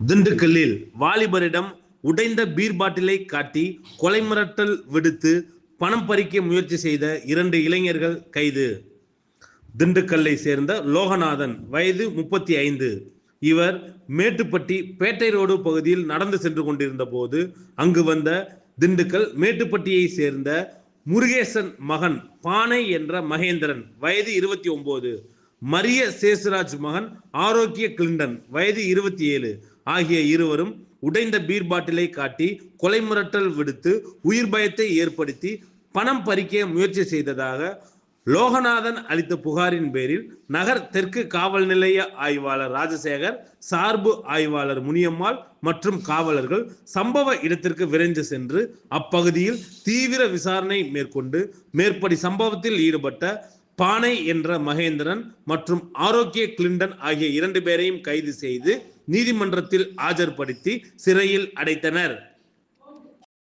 திண்டுக்கல்லில் வாலிபரிடம் உடைந்த பீர் பாட்டிலை காட்டி கொலை மிரட்டல் விடுத்து பணம் பறிக்க முயற்சி செய்த இரண்டு இளைஞர்கள் கைது. திண்டுக்கல்லை சேர்ந்த லோகநாதன் வயது முப்பத்தி ஐந்து. இவர் மேட்டுப்பட்டி பேட்டை ரோடு பகுதியில் நடந்து சென்று கொண்டிருந்த போது அங்கு வந்த திண்டுக்கல் மேட்டுப்பட்டியை சேர்ந்த முருகேசன் மகன் பானை என்ற மகேந்திரன் வயது இருபத்தி ஒன்பது மரிய சேசுராஜ் மகன் ஆரோக்கிய கிளிண்டன் வயது இருபத்தி ஏழு. ஆகிய இருவரும் உடைந்த பீர் பாட்டிலை காட்டி கொலை மிரட்டல் விடுத்து உயிர் பயத்தை ஏற்படுத்தி பணம் பறிக்க முயற்சி செய்ததாக லோகநாதன் அளித்த புகாரின் பேரில் நகர் தெற்கு காவல் நிலைய ஆய்வாளர் ராஜசேகர் சார்பு ஆய்வாளர் முனியம்மாள் மற்றும் காவலர்கள் சம்பவ இடத்திற்கு விரைந்து சென்று அப்பகுதியில் தீவிர விசாரணை மேற்கொண்டு மேற்படி சம்பவத்தில் ஈடுபட்ட பானை என்ற மகேந்திரன் மற்றும் ஆரோக்கிய கிளிண்டன் ஆகிய இரண்டு பேரையும் கைது செய்து நீதிமன்றத்தில் ஆஜர்படுத்தி சிறையில் அடைத்தனர்.